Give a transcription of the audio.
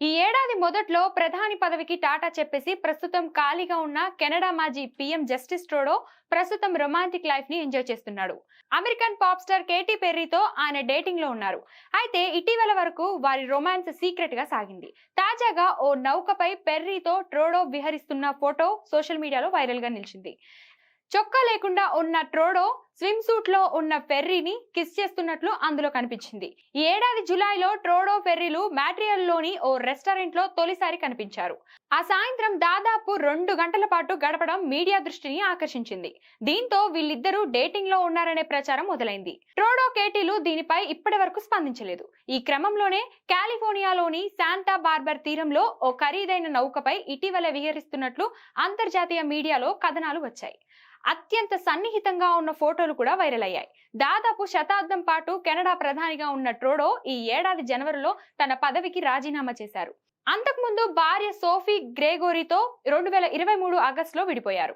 ఈ ఏడాది మొదట్లో ప్రధాని పదవికి టాటా చెప్పేసి ప్రస్తుతం ఖాళీగా ఉన్న కెనడా మాజీ పీఎం జస్టిస్ ట్రోడో ప్రస్తుతం రొమాంటిక్ లైఫ్ని ఎంజాయ్ చేస్తున్నాడు. అమెరికన్ పాప్ స్టార్ కేటీ పెర్రీతో ఆయన డేటింగ్లో ఉన్నారు. అయితే ఇటీవల వరకు వారి రొమాన్స్ సీక్రెట్గా సాగింది. తాజాగా ఓ నౌకపై పెర్రీతో ట్రోడో విహరిస్తున్న ఫోటో సోషల్ మీడియాలో వైరల్గా నిలిచింది. చొక్కా లేకుండా ఉన్న ట్రోడో స్విమ్ సూట్లో ఉన్న ఫెర్రీని కిస్ చేస్తున్నట్లు అందులో కనిపించింది. ఈ ఏడాది జులైలో ట్రోడో ఫెర్రీలు మ్యాట్రియల్లోని ఓ రెస్టారెంట్లో తొలిసారి కనిపించారు. ఆ సాయంత్రం దాదాపు రెండు గంటల పాటు గడపడం మీడియా దృష్టిని ఆకర్షించింది. దీంతో వీళ్ళిద్దరూ డేటింగ్లో ఉన్నారనే ప్రచారం మొదలైంది. ట్రోడో కేటీలు దీనిపై ఇప్పటి వరకు స్పందించలేదు. ఈ క్రమంలోనే కాలిఫోర్నియాలోని శాంతా బార్బర్ తీరంలో ఓ ఖరీదైన నౌకపై ఇటీవల విహరిస్తున్నట్లు అంతర్జాతీయ మీడియాలో కథనాలు వచ్చాయి. అత్యంత సన్నిహితంగా ఉన్న ఫోటోలు కూడా వైరల్ అయ్యాయి. దాదాపు శతాబ్దం పాటు కెనడా ప్రధానిగా ఉన్న ట్రోడో ఈ ఏడాది జనవరిలో తన పదవికి రాజీనామా చేశారు. అంతకుముందు భార్య సోఫీ గ్రేగోరీతో రెండు వేల ఇరవై మూడు ఆగస్టులో విడిపోయారు.